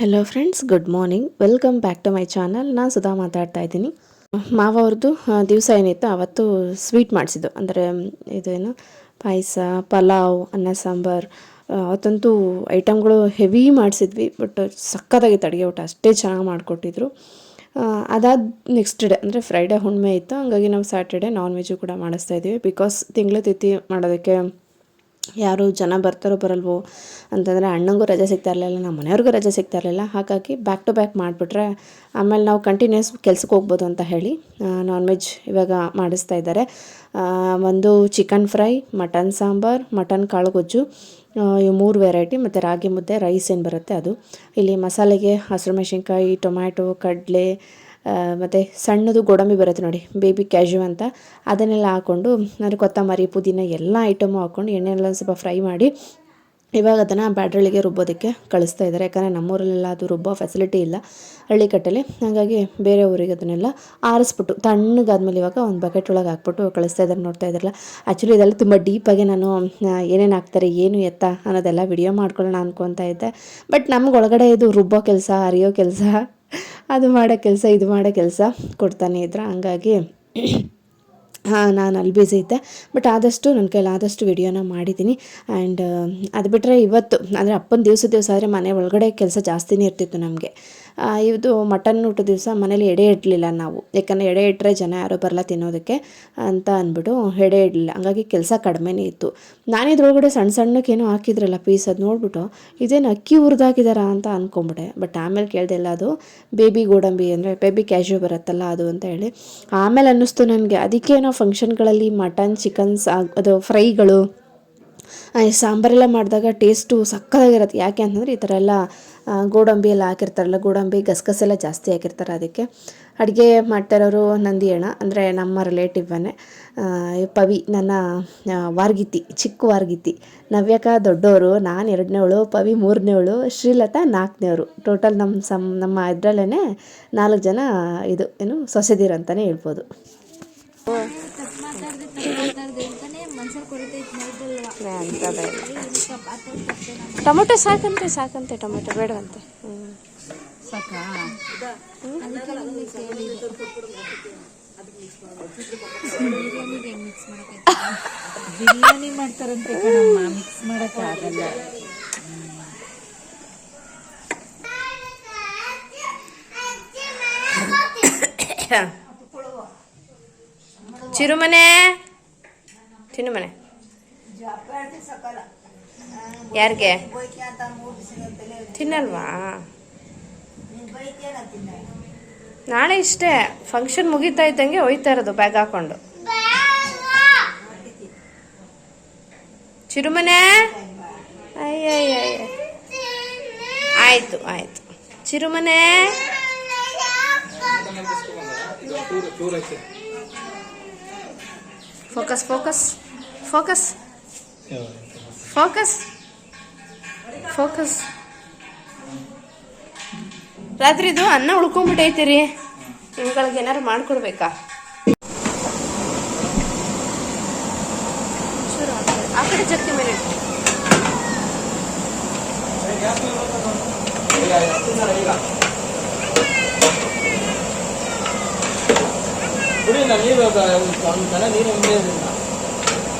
Hello friends good morning welcome back to my channel ನಾನು ಸುಧಾ ಮಾತಾಡ್ತಾ ಇದ್ದೀನಿ. ಮಾವ ಅವ್ರದ್ದು ದಿವಸ ಏನಿತ್ತು, ಅವತ್ತು ಸ್ವೀಟ್ ಮಾಡಿಸಿದ್ದು. ಅಂದರೆ ಇದೇನು, ಪಾಯಸ, ಪಲಾವ್, ಅನ್ನ ಸಾಂಬಾರ್ ಅವತ್ತಂತೂ ಐಟಮ್ಗಳು ಹೆವಿ ಮಾಡಿಸಿದ್ವಿ ಬಟ್ ಸಕ್ಕತ್ತಾಗಿತ್ತು ಅಡುಗೆ ಊಟ, ಅಷ್ಟೇ ಚೆನ್ನಾಗಿ ಮಾಡಿಕೊಟ್ಟಿದ್ರು. ಅದಾದ ನೆಕ್ಸ್ಟ್ ಡೇ ಅಂದರೆ ಫ್ರೈಡೇ ಹುಣ್ಣಿಮೆ ಇತ್ತು, ಹಾಗಾಗಿ ನಾವು ಸ್ಯಾಟರ್ಡೆ ನಾನ್ ವೆಜ್ಜು ಕೂಡ ಮಾಡಿಸ್ತಾ ಇದ್ದೀವಿ ಬಿಕಾಸ್ ತಿಂಗಳ ತಿಥಿ ಮಾಡೋದಕ್ಕೆ ಯಾರು ಜನ ಬರ್ತಾರೋ ಬರಲ್ವೋ ಅಂತಂದರೆ ಅಣ್ಣಂಗೂ ರಜೆ ಸಿಗ್ತಾ ಇರಲಿಲ್ಲ, ನಮ್ಮ ಮನೆಯವ್ರಿಗೂ ರಜೆ ಸಿಗ್ತಾ ಇರಲಿಲ್ಲ. ಹಾಗಾಗಿ ಬ್ಯಾಕ್ ಟು ಬ್ಯಾಕ್ ಮಾಡಿಬಿಟ್ರೆ ಆಮೇಲೆ ನಾವು ಕಂಟಿನ್ಯೂಸ್ ಕೆಲ್ಸಕ್ಕೆ ಹೋಗ್ಬೋದು ಅಂತ ಹೇಳಿ ನಾನ್ ವೆಜ್ ಇವಾಗ ಮಾಡಿಸ್ತಾ ಇದ್ದಾರೆ. ಒಂದು chicken fry mutton sambar mutton ಕಾಳು ಗೊಜ್ಜು ಇವು ಮೂರು ವೆರೈಟಿ ಮತ್ತು ರಾಗಿ ಮುದ್ದೆ ರೈಸ್ ಏನು ಬರುತ್ತೆ ಅದು. ಇಲ್ಲಿ ಮಸಾಲೆಗೆ ಹಸಿರು ಮೆಣಸಿನ್ಕಾಯಿ ಟೊಮ್ಯಾಟೊ ಕಡಲೆ ಮತ್ತು ಸಣ್ಣದು ಗೋಡಂಬಿ ಬರುತ್ತೆ ನೋಡಿ ಬೇಬಿ ಕ್ಯಾಶು ಅಂತ. ಅದನ್ನೆಲ್ಲ ಹಾಕ್ಕೊಂಡು ನಾನು ಕೊತ್ತಂಬರಿ, ಪುದೀನ ಎಲ್ಲ ಐಟಮು ಹಾಕ್ಕೊಂಡು ಎಣ್ಣೆಲ್ಲ ಸ್ವಲ್ಪ ಫ್ರೈ ಮಾಡಿ, ಇವಾಗ ಅದನ್ನು ಬ್ಯಾಡ್ರಳ್ಳಿಗೆ ರುಬ್ಬೋದಕ್ಕೆ ಕಳಿಸ್ತಾ ಇದ್ದಾರೆ. ಯಾಕಂದರೆ ನಮ್ಮೂರಲ್ಲೆಲ್ಲ ಅದು ರುಬ್ಬೋ ಫೆಸಿಲಿಟಿ ಇಲ್ಲ. ಹಳ್ಳಿಕಟ್ಟಲ್ಲಿ ಹಾಗಾಗಿ ಬೇರೆ ಊರಿಗೆ ಅದನ್ನೆಲ್ಲ ಆರಿಸ್ಬಿಟ್ಟು, ತಣ್ಣಗಾದ್ಮೇಲೆ ಇವಾಗ ಒಂದು ಬಕೆಟ್ ಒಳಗೆ ಹಾಕ್ಬಿಟ್ಟು ಕಳಿಸ್ತಾ ಇದ್ದಾರೆ, ನೋಡ್ತಾ ಇದ್ದಾರಲ್ಲ. ಆ್ಯಕ್ಚುಲಿ ಇದೆಲ್ಲ ತುಂಬ ಡೀಪಾಗಿ ನಾನು ಏನೇನು ಹಾಕ್ತಾರೆ, ಏನು ಎತ್ತ ಅನ್ನೋದೆಲ್ಲ ವಿಡಿಯೋ ಮಾಡ್ಕೊಳ್ಳೋಣ ಅನ್ಕೊತಾ ಇದ್ದೆ. ಬಟ್ ನಮ್ಗೆ ಒಳಗಡೆ ಇದು ರುಬ್ಬೋ ಕೆಲಸ, ಅರಿಯೋ ಕೆಲಸ ಅದು ಮಾಡೋ ಕೆಲಸ, ಇದು ಮಾಡೋ ಕೆಲಸ ಕೊಡ್ತಾನೆ ಇದ್ರ. ಹಂಗಾಗಿ ಹಾಂ, ನಾನು ಅಲ್ಲಿ ಬ್ಯುಸಿ ಇದ್ದೆ. ಬಟ್ ಆದಷ್ಟು ನನ್ನ ಕೈಲಿ ಆದಷ್ಟು ವಿಡಿಯೋನ ಮಾಡಿದ್ದೀನಿ ಆ್ಯಂಡ್ ಅದು ಬಿಟ್ಟರೆ ಇವತ್ತು, ಅಂದರೆ ಅಪ್ಪನ ದಿವಸ ದಿವಸ ಆದರೆ ಮನೆ ಒಳಗಡೆ ಕೆಲಸ ಜಾಸ್ತಿನೇ ಇರ್ತಿತ್ತು ನಮಗೆ. ಇದು ಮಟನ್ ಊಟದ ದಿವಸ ಮನೇಲಿ ಎಡೆ ಇಡಲಿಲ್ಲ ನಾವು. ಯಾಕಂದರೆ ಎಡೆ ಇಟ್ಟರೆ ಜನ ಯಾರೂ ಬರಲ್ಲ ತಿನ್ನೋದಕ್ಕೆ ಅಂತ ಅಂದ್ಬಿಟ್ಟು ಎಡೆ ಇಡಲಿಲ್ಲ. ಹಂಗಾಗಿ ಕೆಲಸ ಕಡಿಮೆನೇ ಇತ್ತು. ನಾನು ಇದ್ರೊಳಗಡೆ ಸಣ್ಣ ಸಣ್ಣಕ್ಕೇನೋ ಹಾಕಿದ್ರಲ್ಲ ಪೀಸ್ ಅದು ನೋಡ್ಬಿಟ್ಟು ಇದೇನು ಅಕ್ಕಿ ಹುರಿದಾಕಿದಾರಾ ಅಂತ ಅಂದ್ಕೊಂಬಿಟ್ಟೆ ಬಟ್ ಆಮೇಲೆ ಕೇಳಿದೆ ಎಲ್ಲ ಅದು ಬೇಬಿ ಗೋಡಂಬಿ ಅಂದರೆ ಬೇಬಿ ಕ್ಯಾಶು ಬರುತ್ತಲ್ಲ ಅದು ಅಂತ ಹೇಳಿ. ಆಮೇಲೆ ಅನ್ನಿಸ್ತು ನನಗೆ. ಅದಕ್ಕೆ ನಾವು ಫಂಕ್ಷನ್ಗಳಲ್ಲಿ ಮಟನ್ ಚಿಕನ್ಸ್ ಅದು ಫ್ರೈಗಳು ಸಾಂಬಾರೆಲ್ಲ ಮಾಡಿದಾಗ ಟೇಸ್ಟು ಸಕ್ಕತ್ತಾಗಿರುತ್ತೆ. ಯಾಕೆ ಅಂತಂದರೆ ಈ ಥರ ಎಲ್ಲ ಗೋಡಂಬಿ ಎಲ್ಲ ಹಾಕಿರ್ತಾರಲ್ಲ, ಗೋಡಂಬಿ ಗಸಗಸೆ ಜಾಸ್ತಿ ಹಾಕಿರ್ತಾರೆ ಅದಕ್ಕೆ. ಅಡುಗೆ ಮಾಡ್ತಾರೋರು ನಂದಿ ಅಣ್ಣ, ಅಂದರೆ ನಮ್ಮ ರಿಲೇಟಿವ್ವೇ ಪವಿ, ನನ್ನ ವಾರ್ಗಿತಿ, ಚಿಕ್ಕ ವಾರ್ಗಿತಿ, ನವ್ಯಕ ದೊಡ್ಡವರು ನಾನು ಎರಡನೇವಳು, ಪವಿ ಮೂರನೇವಳು, ಶ್ರೀಲತಾ ನಾಲ್ಕನೇವರು. ಟೋಟಲ್ ನಮ್ಮ ಸಮ್ ನಮ್ಮ ಇದರಲ್ಲೇ ನಾಲ್ಕು ಜನ ಇದು, ಏನು ಸೊಸೆದಿರು ಅಂತ ಬೇಡ ಟೊಮೊಟೊ ಸಾಕಂತೆ ಸಾಕಂತೆ ಟೊಮೊಟೊ ಬೇಡವಂತೆ. ಬಿರಿಯಾನಿ ಮಾಡ್ತಾರಂತೆ ಕಣಮ್ಮ ಮಿಕ್ಸ್ ಮಾಡಕ್ ಆಗಲ್ಲ. ಚಿರುಮನೆ ಚಿನ್ನುಮನೆ ಯಾರಿಗೆ? ತಿನ್ನಲ್ವಾ? ನಾಳೆ ಇಷ್ಟೇ. ಫಂಕ್ಷನ್ ಮುಗಿತಾ ಇದ್ದಂಗೆ ಹೋಯ್ತಾ ಇರೋದು ಬ್ಯಾಗ್ ಹಾಕೊಂಡು. ಚಿರುಮನೆ? ಆಯ್ತು ಆಯ್ತು. ಚಿರುಮನೆ? Focus focus focus focus focus ರಾತ್ರಿದು ಅನ್ನ ಉಳ್ಕೊಂಡ್ಬಿಟ್ಟೈತಿರಿ. ನಿಮ್ಗಳಿಗೆ ಏನಾರು ಮಾಡ್ಕೊಡ್ಬೇಕಾ? ಆ ಕಡೆ- ಜಗ್ತಿ ಮೇಲೆ. ನೀರು ನೀರು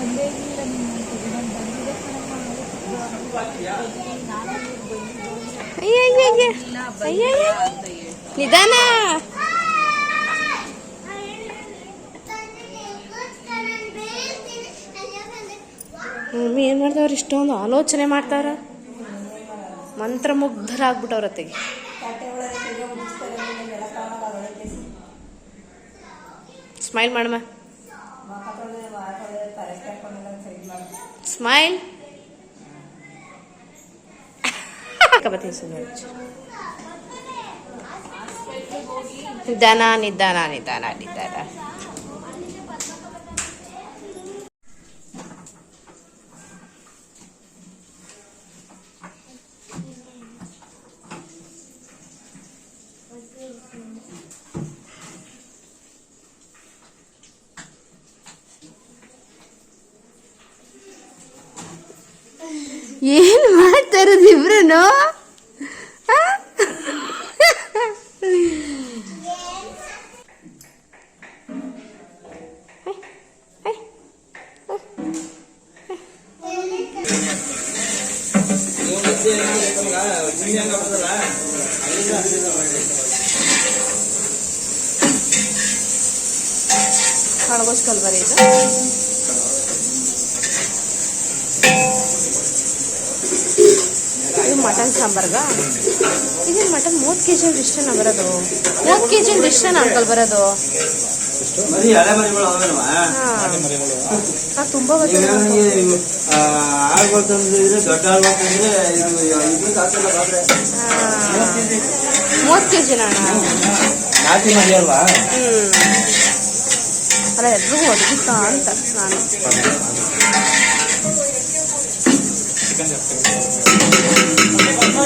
ಇಲ್ಲ. ನಿಧಾನ. ಮಮ್ಮಿ ಏನು ಮಾಡ್ದವ್ರು ಇಷ್ಟೊಂದು ಆಲೋಚನೆ ಮಾಡ್ತಾರ ಮಂತ್ರಮುಗ್ಧರಾಗ್ಬಿಟ್ಟವ್ರತ್ತೆಗೆ ಸ್ಮೈಲ್ ಮಾಡಮ್ಮ ಸ್ಮೈಲ್ ಬರ್ತೀನಿ ಸುಮ್ಮನೆ ನಿಧಾನ ನಿಧಾನ ನಿಧಾನ ನಿಧಾನ ಏನ್ ಮಾಡ್ತಾ ಇರೋದು ಇಬ್ರು ಮಟನ್ ಸಾಂಬಾರ್ಗ? ಇದು ಮಟನ್ ಮೂವತ್ತು ಕೆ ಜಿ ಇಷ್ಟನ ಬರೋದು? ಮೂವತ್ತು ಕೆ ಜಿ ಇಷ್ಟನ ಅಂಕಲ್ ಬರೋದು? ತುಂಬ ಮೂವತ್ತು ಕೆ ಜಿನ ಅಲ್ಲ ಎಲ್ರಿಗೂ ಒದಗಿತ್ತಾ ಅಂತ ನಾನು.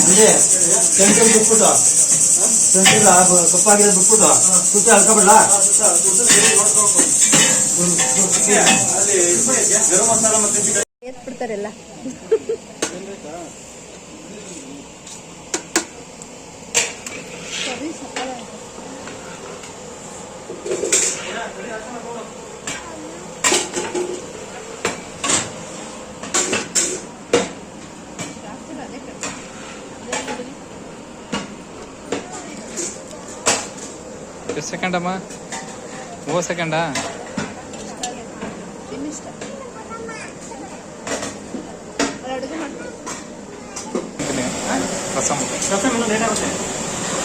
ಅಂದ್ರೆ ಕೆಂಪು ಬಿಟ್ಬಿಟ್ಟು ಕೆಂಪಿಲ್ಲ ಕಪ್ಪಾಗಿರೋದು ಬಿಟ್ಬಿಟ್ಟು ಸುತ್ತ ಹಲ್ಕೊಬಿಡ್ಲಾ ಎತ್ಬಿಡ್ತಾರೆಲ್ಲ ಎಷ್ಟು ಸೆಕೆಂಡ್? ಅಮ್ಮ ಮೂವತ್ತು ಸೆಕೆಂಡಾ ರಸಮ್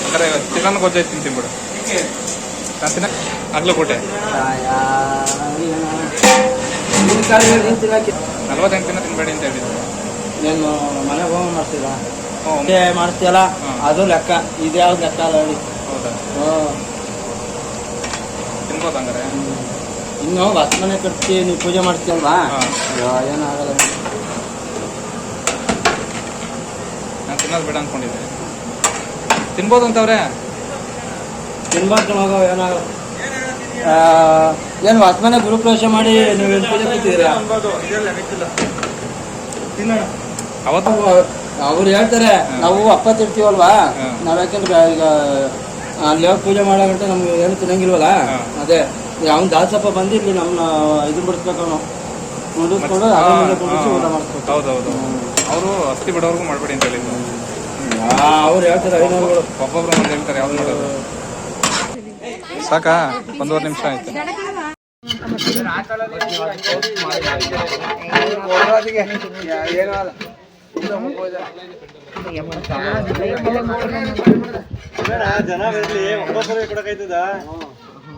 ಅಂದರೆ ಚಿಕನ್ ಗೊಜ್ಜಾಯ್ತು ತಿಂತೀನಿ ಬಿಡು. ನಾನು ತಿನ್ನ ಆಗ್ಲೂ ಕೊಟ್ಟೆ ನಲ್ವತ್ತೆಂಟು ದಿನ ತಿನ್ಬೇಡಿ ಅಂತ ಹೇಳಿದ್ರು. ನೀನು ಮನೆಗೆ ಹೋಗಿ ಮಾಡ್ತೀರಾ? ಹ್ಞೂ ಮಾಡ್ತೀಯಲ್ಲ. ಅದು ಲೆಕ್ಕ. ಇದು ಯಾವ್ದು ಲೆಕ್ಕ ಅಲ್ಲ ಹೇಳಿ ಹೌದಾ? ಹ್ಮ್. ತಿನ್ಬೋದು ಹಂಗಾರೆ ಇನ್ನು ಹೊಸ ಮನೆ ಕಟ್ಟಿ ನೀವು ಪೂಜೆ ಮಾಡ್ತೀವಲ್ವಾ ಏನಾಗಲ್ಲ. ನಾನು ತಿನ್ನೋದು ಬೇಡ ಅಂದ್ಕೊಂಡಿದ್ದೆ ತಿನ್ಬೋದು ಅಂತವ್ರೆ? ತಿನ್ಬಾರ್ದು ಮಗ ಏನಾಗಲ್ಲ. ಏನು ಮನೆ ಗುರುಪ್ರವೇಶ ಮಾಡಿ ನೀವು ಪೂಜೆ ಅವತ್ತು ಅವ್ರು ಹೇಳ್ತಾರೆ ನಾವು ಅಪ್ಪ ತಿರ್ತೀವಲ್ವಾ ನಾವ್ ಯಾಕೆಂದ್ರೆ ಈಗ ಅಲ್ಲಿ ಯಾವ ಪೂಜೆ ಮಾಡೋ ಗಂಟೆ ನಮ್ಗೆ ಏನು ತಿನ್ನಂಗಿಲ್ವಲ್ಲ? ಅದೇ. ಅವ್ನು ದಾಸಪ್ಪ ಬಂದು ಇಲ್ಲಿ ನಮ್ಮನ್ನ ಇದು ಬಿಡಿಸ್ಬೇಕು ಅವನು ಮುಂದಿಸ್ಕೊಂಡು ಹಾ, ಆಗ ಮುಂದೆ ಕುಂಡಿಸಿ ಊಟ ಮಾಡಿಸ್ಬೇಕು ಹೌದೌದು. ಅವರು ಅಸ್ತಿ ಬಿಡೋರ್ಗು ಮಾಡಬೇಡಿ ಅಂತ ಹೇಳಿದ್ರು. ಅವ್ರು ಹೇಳ್ತಾರೆ ಐನೂರುಗಳು. ಒಬ್ಬೊಬ್ರು ಒಂದು ಹೇಳ್ತಾರೆ ಯಾವ್ದು ಮಾಡೋದು? ಸಾಕಾ? ಒಂದೂವರೆ ನಿಮಿಷ ಆಯ್ತು.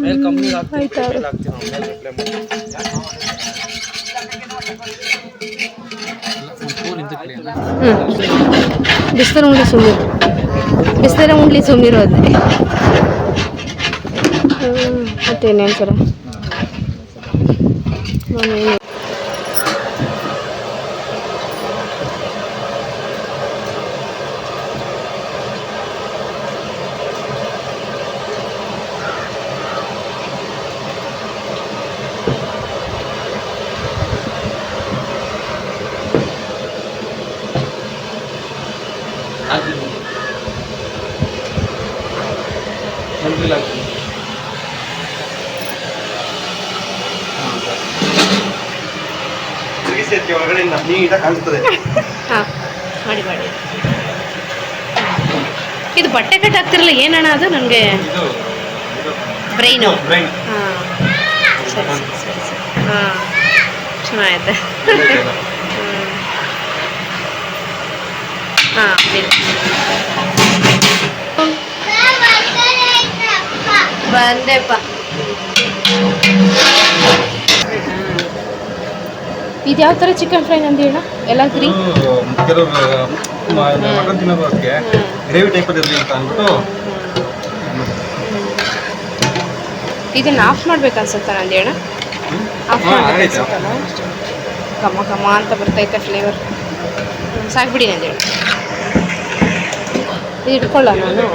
ಏನ್ ಸಮಾಚಾರ? ಹೇಳಿ ಏನಾದ್ರು ಇದ್ರೆ. ಆಯ್ತು ಅವ್ರು. ಬಿಸ್ತರ ಉಂಡ್ಲಿ ಸುಮ್ಮೀರು ಬಿಸ್ತರ ಉಂಡ್ಲಿ ಸುಮ್ಮೀರು ಅದೇ ಮತ್ತೆ ಇನ್ನೇನು ಸರ ನಾನು ಕಾಣಿಸ್ತದೆ. ಹಾಂ ಮಾಡಿ ಮಾಡಿ. ಇದು ಬಟ್ಟೆ ಕಟ್ ಆಗ್ತಿರಲ್ಲ ಏನಣ್ಣ ಅದು? ನನಗೆ ಬ್ರೈನ್. ಹಾಂ ಸರಿ ಸರಿ ಸರಿ ಸರಿ. ಹಾಂ ಚೆನ್ನಾಗೈತೆ. ಹಾಂ ಬಂದೆಪ್ಪ ಇದು ಯಾವ ಥರ ಚಿಕನ್ ಫ್ರೈ ನಂದು ಹೇಳ? ಎಲ್ಲ ಗ್ರೀ ಮಟನ್ ತಿನ್ನೋದು ಅದಕ್ಕೆ ಗ್ರೇವಿ ಟೈಪ್ ಇರಲಿ ಅಂತ ಅಂದ್ಬಿಟ್ಟು ಇದನ್ನ ಆಫ್ ಮಾಡ್ಬೇಕು ಅನ್ಸುತ್ತೆ ನಂದು ಹೇಳ? ಆಫ್ ಕಮ ಮಾಡ್ಬೇಕು ಕಮ್ಮ ಘಮ ಅಂತ ಬರ್ತೈತೆ ಫ್ಲೇವರ್ ಸಾಕ್ಬಿಡಿ ನಂದು ಹೇಳ. ಇದು ಇಟ್ಕೊಳ್ಳ ನಾನು.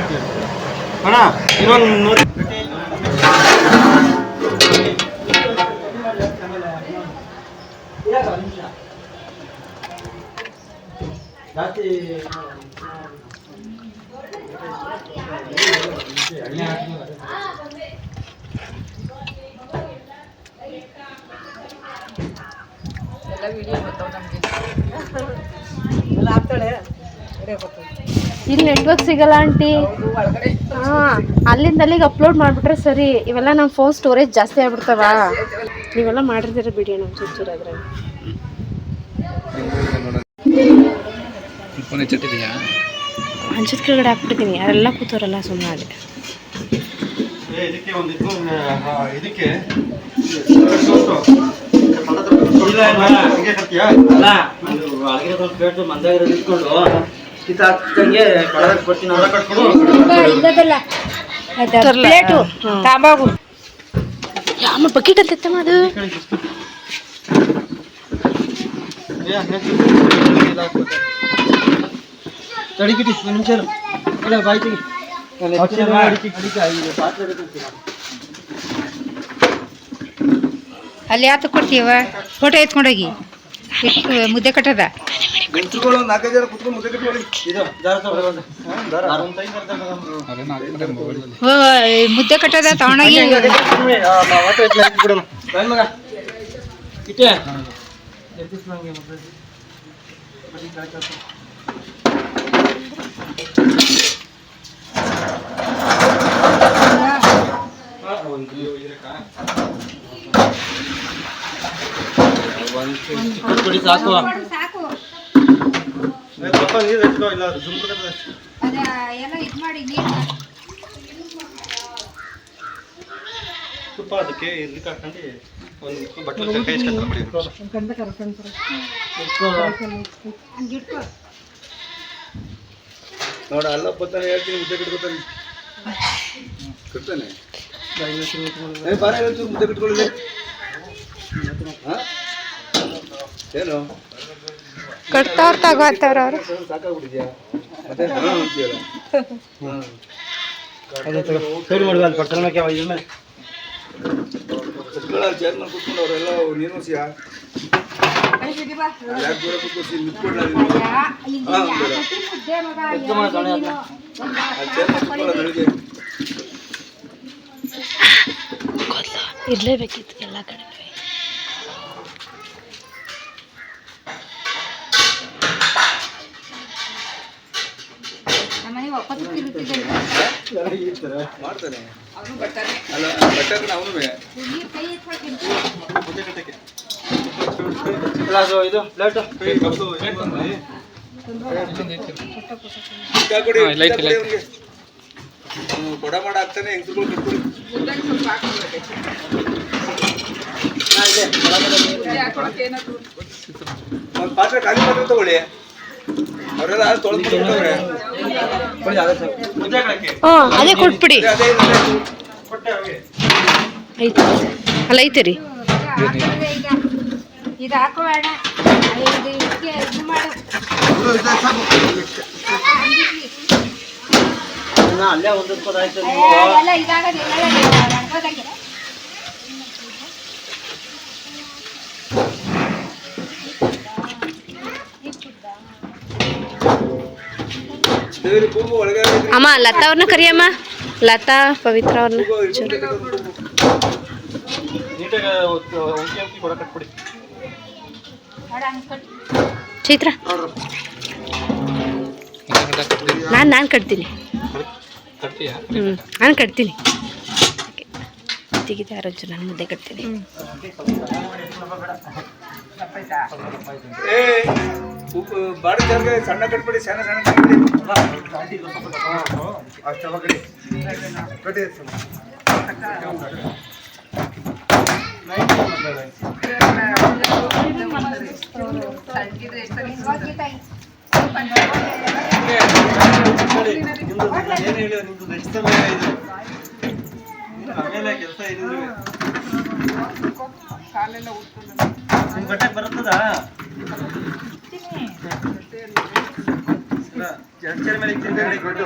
ಇಲ್ಲಿ ನೆಟ್ವರ್ಕ್ ಸಿಗಲ್ಲ ಆಂಟಿ ಒಳಗಡೆ ಹಾಂ ಅಲ್ಲಿಂದ ಅಲ್ಲಿಗೆ ಅಪ್ಲೋಡ್ ಮಾಡಿಬಿಟ್ರೆ ಸರಿ, ಇವೆಲ್ಲ ನಮ್ಮ ಫೋನ್ ಸ್ಟೋರೇಜ್ ಜಾಸ್ತಿ ಆಗ್ಬಿಡ್ತಾವ? ನೀವೆಲ್ಲ ಮಾಡಿರ್ತೀರ ಬಿಡಿ ನಮ್ಮ ಚೂರು ಅದ್ರಾಗ ಫೋನ್ ಮಂಚದ ಕೆಳಗಡೆ ಹಾಕ್ಬಿಟ್ಟಿದ್ದೀನಿ. ಯಾರೆಲ್ಲ ಕೂತೋರಲ್ಲ ಸುಮ್ಮನೆ ಅದೇ ಏ, ಇದಕ್ಕೆ ಒಂದು ಇದಕ್ಕೆ. ಅದು ಪ್ಲೇಟ್. ತಾಂಬಾಗು. ಬಕೆಟ್ ಅಂತ ಎತ್ತ ಮಾಡು ಏ, ನೆಕ್ಸ್ಟ್ ಇದು ಹಾಕ್ಬೇಕು. ತಡಿಕಿಟಿ ಒಂದು ನಿಮಿಷ. ಇಲ್ಲ ಬಾಯ್ ತೆಗಿ. ಅಡಿಕೆ ಅಡಿಕೆ ಇದು ಪಾತ್ರೆ ಬೇಕು ಅಲ್ಲಿ ಯಾತ ಕೊಡ್ತೀವ? ಫೋಟೋ ಎತ್ಕೊಂಡೋಗಿ. ಎಷ್ಟು ಮುದ್ದೆ ಕಟ್ಟದ? ಮುದ್ದೆ ಕಟ್ಟದ ತಗೊಂಡೋಗಿ ಇಟ್ಟೆ? ಪುಡಿ ಸಾಕು ಸಾಕು ಇಲ್ಲ ಅದಕ್ಕೆ ಇದಕ್ಕೆ ಹಾಕೊಂಡು ಒಂದು ಬಟ್ಟೆ ಕೈ ಇಸ್ಕೊತಾರೆ. ನೋಡ ಅಲ್ಲಪ್ಪ ತಾನೆ ಹೇಳ್ತೀನಿ ಮುದ್ದೆ ಕಟ್ಕೊತಾನೆ. ಕಟ್ತಾನೆ? ಏ ಬಾರ ಇವತ್ತು ಮುದ್ದೆ ಕಟ್ಕೊಳ್ಳಿ ಹಾ? ಏನು? ಕಟ್ತಾವ್ರ ತಗೋತಾರ ಅವ್ರು. ಸಾಕಾಗ್ಬಿಟ್ಟಿದ್ಯಾ? ಮತ್ತೆ ಹಾ ಅಂತೀಯಲ್ಲ? ಹಾ. ಸೈಡ್ ಮಾಡುವ ಅಲ್ಲಿ ಪಟ್ಟಣ ಮೇಲೆ ಇದ್ರ ಮೇಲೆ ಕುತ್ಕೊಳ್ಳ ಚೇರ್ ಮೇಲೆ ಕುತ್ಕೊಂಡು ಅವರೆಲ್ಲ ನೀನು ಸಿಯಾ ಇರಲೇಬೇಕಿತ್ತು ಎಲ್ಲ ಕಡೆ ಮಾಡ್ತಾನೆ. ಅಲ್ಲ ಬಟ್ಟೆ ಅವನು ಇದು ಲೈಟ್ ಕೊಡಿ ಮಾಡ ಮುದ್ದೆ ಒಂದು ಪಾತ್ರೆ ಖಾಲಿ ಪಾತ್ರೆ ತಗೊಳ್ಳಿ. ಅವರೆಲ್ಲ ತೊಳೆದು ಬಿಟ್ಬಿಟ್ಟವ್ರೆ ಕೊಡಿ ಅದೇ ಸಾಕು ಮುದ್ದೆ ಹಾಕಕ್ಕೆ ಹಾಂ ಅದೇ ಕೊಟ್ಬಿಡಿ ಅಲ್ಲ ಐತೆ ರೀ ಇದು ಹಾಕೋಬೇಡ ಇದು ಇದಕ್ಕೆ ಇದು ಮಾಡು ಅವ್ರು ಇದೆ ಸಾಕು. ಹಂಗಿರ್ಲಿ. ಇನ್ನ ಅಲ್ಲೇ ಒಂದು ಎಲ್ಲ ಇದಾಗೋದಿಲ್ಲ ಅಮ್ಮ ಲತಾ ಅವ್ರನ್ನ ಕರಿಯಮ್ಮ ಲತಾ ಪವಿತ್ರ ಅವ್ರನ್ನ ಚೈತ್ರ. ನಾನು ನಾನು ಕಟ್ತೀನಿ. ಹ್ಞೂ ನಾನು ಕಟ್ತೀನಿ. ತೆಗಿತ ಆರೋಜು ನಾನು ಮುದ್ದೆ ಕಟ್ತೀನಿ. ಏ ಉಪ್ಪು ಬಾಡಿ ಜಾರ್ಗೆ ಸಣ್ಣ ಕಟ್ಬಿಡಿ ಸಣ್ಣ ಸಣ್ಣ ಕಟ್ಬಿಡಿ. ಏನು ಹೇಳಿ ನಿಮ್ದು ನೆಕ್ಸ್ಟ್ ಸಮಯ ಕೆಲಸ ಮೇಲೆ ಕೊಟ್ಟು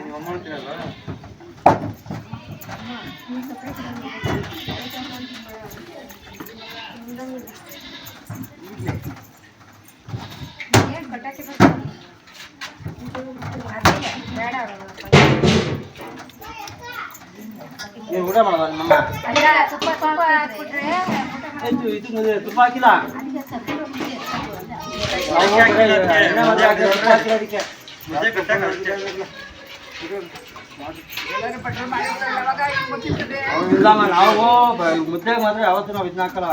ನಿಮ್ಮ ಅಮ್ಮ ಅಂತೀರಲ್ಲ ನೀವು ಊಟ ಮಾಡಲ್ಲ ನಿಮ್ಮಮ್ಮ ಆಯ್ತು ತುಪ್ಪ ಹಾಕಿಲ್ಲ ಇಲ್ಲಮ್ಮ ನಾವು ಮುದ್ದೆಗೆ ಮಾತ್ರ ಯಾವತ್ತೂ ನಾವು ಇದನ್ನ ಹಾಕಲ್ಲ.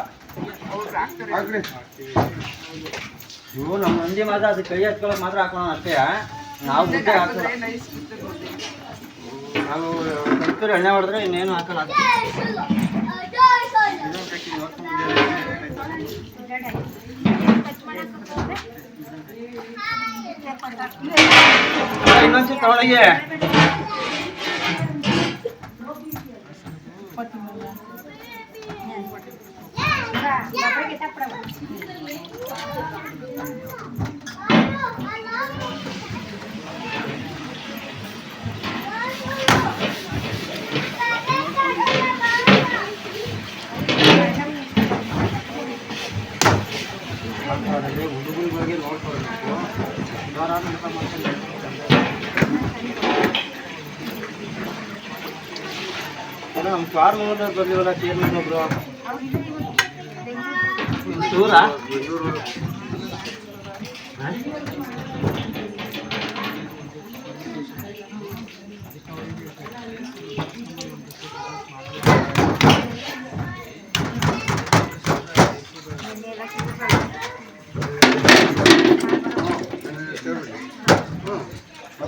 ಇವು ನಮ್ಮ ಮಂದಿ ಮಾತ್ರ ಅದು ಕೈ ಹಚ್ಕೊಳಕ್ ಮಾತ್ರ ಹಾಕೋಣ ಅಷ್ಟೇ. ನಾವು ಮುದ್ದೆ ಹಾಕಲ್ಲ. ನಾವು ಕಲ್ತೂರು ಎಣ್ಣೆ ಹೊಡೆದ್ರೆ ಇನ್ನೇನು ಹಾಕಲ್ಲ. ಇನ್ನೊಂಚೂರು ತಗೊಳಗೆ ಹುಡುಗರಿಗೆ ಕಾರ್ ಓನರ್ ಬರ್ಲಿವಲ್ಲ ಚೇರ್ಮನ್ ಒಬ್ರು ದೂರ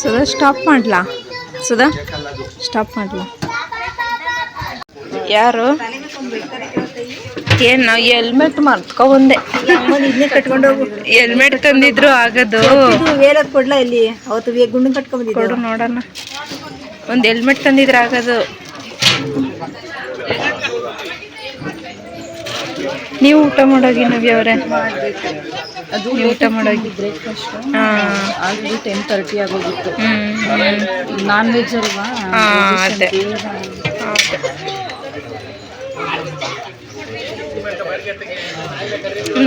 ಸುಧಾ ಸ್ಟಾಪ್ ಮಾಡ್ಲಾ? ಸುಧಾ ಸ್ಟಾಪ್ ಮಾಡ್ಲಾ? ಯಾರು? ಏನು ಹೆಲ್ಮೆಟ್ ಮರ್ತ್ಕೊ ಬಂದೆ ಕಟ್ಕೊಂಡು ಹೆಲ್ಮೆಟ್ ತಂದಿದ್ರು ಆಗದು. ಕೊಡ್ಲಾ ಇಲ್ಲಿ ಅವತ್ತು ಗುಂಡು ಕಟ್ಕೊಂಡ್ ಕೊಡು ನೋಡೋಣ. ಒಂದು ಹೆಲ್ಮೆಟ್ ತಂದಿದ್ರು ಆಗದು. ನೀವು ಊಟ ಮಾಡೋಗಿ ನವ್ಯವ್ರೆ ಅದು ಊಟ ಮಾಡೋಗಿ ಬ್ರೇಕ್ಫಾಸ್ಟ್ ಆಲ್ರೆಡಿ ಟೆನ್ ತರ್ಟಿ ಆಗೋಗಿತ್ತು. ನಾನ್ ವೆಜ್ ಅಲ್ವಾ? ಅದೇ.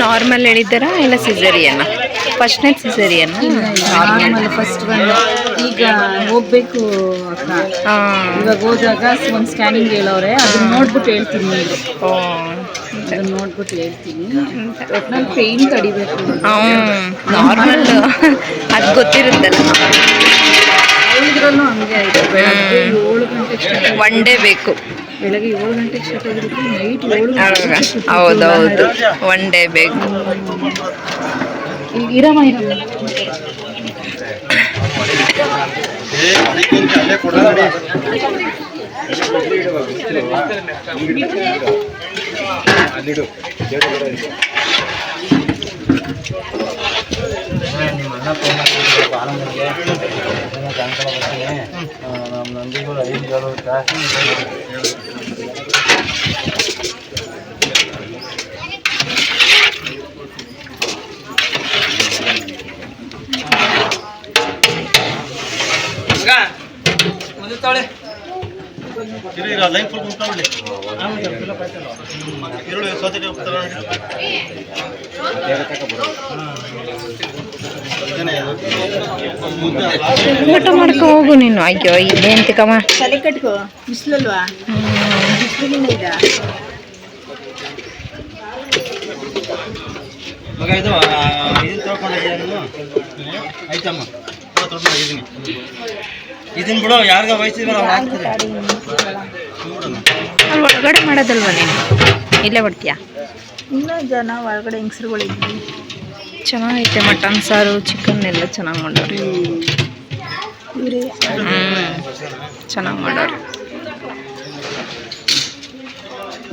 ನಾರ್ಮಲ್ ಹೇಳಿದ್ದಾರಾ ಇಲ್ಲ ಸಿಸರಿಯನ್ನ ಫಸ್ಟ್ನೇ ಸಿಸರಿಯನ್ನ ನಾರ್ಮಲ್ ಫಸ್ಟ್ ಬಂದು ಈಗ ಹೋಗ್ಬೇಕು ಅಕ್ಕ. ಇವಾಗ ಹೋದಾಗ ಒಂದು ಸ್ಕ್ಯಾನಿಂಗ್ ಹೇಳೋರೆ. ಅದನ್ನ ನೋಡ್ಬಿಟ್ಟು ಹೇಳ್ತೀನಿ ನೀವು ಓ. ಅದನ್ನ ನೋಡ್ಬಿಟ್ಟು ಹೇಳ್ತೀನಿ. ಒಟ್ನಲ್ಲಿ ಪೇಯ್ನ್ ತಡಿಬೇಕು ನಾರ್ಮಲ್ ಅದು. ಗೊತ್ತಿರುತ್ತಲ್ಲ ಇದ್ರಲ್ಲೂ ಹಂಗೆ ಆಯ್ತು. ಬೆಳಗ್ಗೆ ಏಳು ಗಂಟೆಗೆ ಸ್ಟಾರ್ಟ್ ಒನ್ ಡೇ ಬೇಕು. ಬೆಳಗ್ಗೆ ಏಳು ಗಂಟೆಗೆ ಸ್ಟಾರ್ಟ್ ಆಗಿರುತ್ತೆ ನೈಟ್ ಏಳು ಅಲ್ವಾ? ಹೌದೌದು ಒನ್ ಡೇ ಬೇಕು. ಇರಮ್ಮ ಇರಮ್ಮ. ಇರಮ್ಮ ನಿಮ್ಮ ಅಣ್ಣ ಫೋನ್ ಮಾಡಿದ್ರು ಆನಂದನಿಗೆ ಸಾಯಂಕಾಲ ಬರ್ತೀನಿ ನಮ್ಮ ನಂದಿಗಳು ಐದು ಜನ ಜಾಸ್ತಿ ಮುಂದೆ ತಾಳೆ ಲೈನ್ ಫುಲ್ ಕುಂತ್ಕೊಳ್ಳಿ ಈರುಳ್ಳಿ ಸೌತೆಕಾಯಿ ಊಟ ಮಾಡ್ಕೊ ಹೋಗು ನೀನು. ಅಯ್ಯೋ ಇದೇನ್ ಅಂತಿಕಮ್ಮ ತಲೆ ಕಟ್ಕೋ ಬಿಸಿಲಲ್ವಾ? ಬಿಸಿಲಿನ ಇದ. ಮಗ ಇದು ಇದನ್ನ ಆಯ್ತಮ್ಮ. ಇದನ್ನ. ಬಿಡು ಯಾರಿಗ ವಯಸ್ಸಿದ್ರೆ ಅವ್ರು ಹಾಕ್ತಾರೆ. ಅಲ್ಲಿ ಒಳಗಡೆ ಮಾಡೋದಲ್ವ ನೀನು? ಇಲ್ಲೇ ಬರ್ತೀಯಾ ಇನ್ನೂ ಜನ ಒಳಗಡೆ ಹೆಂಗಸ್ರುಗಳಿದ್ವಿ. ಚೆನ್ನಾಗೈತೆ ಮಟನ್ ಸಾರು ಚಿಕನ್ ಎಲ್ಲ ಚೆನ್ನಾಗಿ ಮಾಡೋರು. ಹ್ಞೂ ಚೆನ್ನಾಗಿ ಮಾಡೋರು.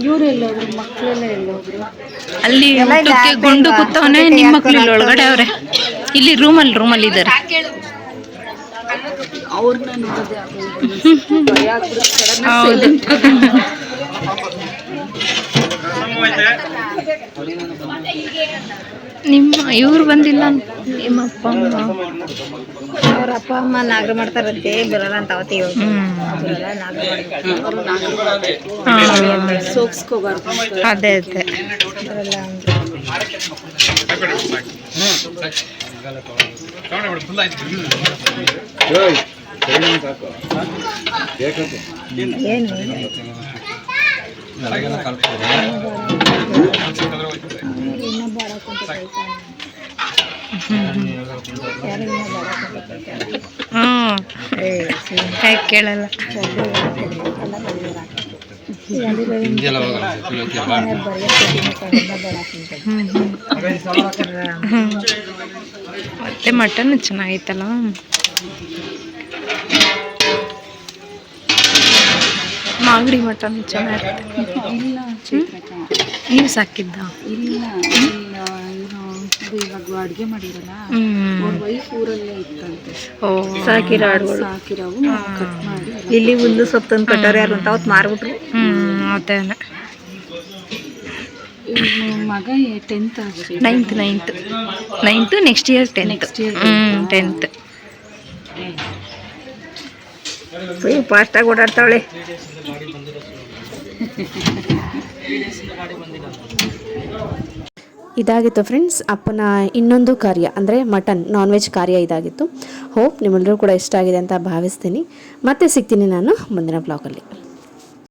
ಇವ್ರು ಎಲ್ಲೋದ್ರು ಮಕ್ಕಳೆಲ್ಲ ಎಲ್ಲೋದ್ರು? ಅಲ್ಲಿ ಊಟಕ್ಕೆ ಗುಂಡು ಕೂತವನೆ ನಿಮ್ಮ ಮಕ್ಳು ಇಲ್ಲಿ ಒಳಗಡೆ ಅವ್ರೆ. ಇಲ್ಲಿ ರೂಮಲ್ಲಿ ರೂಮಲ್ಲಿ ಇದ್ದಾರೆ. ಅವ್ರನ್ನ ನೋಡೋದೇ ಹೌದು. ನಿಮ್ಮ ಇವ್ರು ಬಂದಿಲ್ಲ ನಿಮ್ಮ ಅಪ್ಪ ಅಮ್ಮ? ಅವ್ರ ಅಪ್ಪ ಅಮ್ಮ ನಾಗರ ಮಾಡ್ತಾರಂತೆ ಬರಲ್ಲ ಅಂತ ಅವತ್ತೇ ಹ್ಮ್. ಹಾ. ಸೋಕ್ಸ್ಕೋಬಾರ್ದು. ಅದೇ ಅದೇ. ಬರಲ್ಲ ಅಂದ್ರೆ ಕೇಳಲ್ಲ ಹ್ಮ್. ಹ್ಮ್. ಮತ್ತೆ ಮಟನ್ ಚೆನ್ನಾಗಿತ್ತಲ್ಲ ಮಾಗಡಿ ಮಟನ್ ಚೆನ್ನಾಗಿರುತ್ತೆ ಇಲ್ಲ ನೀವು ಸಾಕಿದ್ದ? ಇಲ್ಲ ಇದು ಇವಾಗ ಅಡುಗೆ ಮಾಡಿರಲ್ಲ ವೈಫ್ ಊರಲ್ಲೇ ಇತ್ತಂತೆ ಓ ಸಾಕಿರೋ ಸಾಕಿರೋವು ಕಟ್ ಮಾಡಿ ಇಲ್ಲಿ ಒಂದು ಸೊಪ್ಪು ತಂದು ಕಟ್ಟೋರು ಯಾರು ಅಂತ ಅವತ್ತು ಮಾರ್ಬಿಟ್ರು. ಮತ್ತೆ ಮಗ ಟೆಂತ್ ಆಗಿದೆ ninth ninth ninth next year tenth next year hmm tenth ಫಾಸ್ಟಾಗಿ ಓಡಾಡ್ತಾವಳೆ. ಇದಾಗಿತ್ತು ಫ್ರೆಂಡ್ಸ್ ಅಪ್ಪನ ಇನ್ನೊಂದು ಕಾರ್ಯ, ಅಂದರೆ ಮಟನ್ ನಾನ್ ವೆಜ್ ಕಾರ್ಯ ಇದಾಗಿತ್ತು. ಹೋಪ್ ನಿಮ್ಮೆಲ್ಲರೂ ಕೂಡ ಇಷ್ಟ ಆಗಿದೆ ಅಂತ ಭಾವಿಸ್ತೀನಿ. ಮತ್ತೆ ಸಿಗ್ತೀನಿ ನಾನು ಮುಂದಿನ ಬ್ಲಾಗಲ್ಲಿ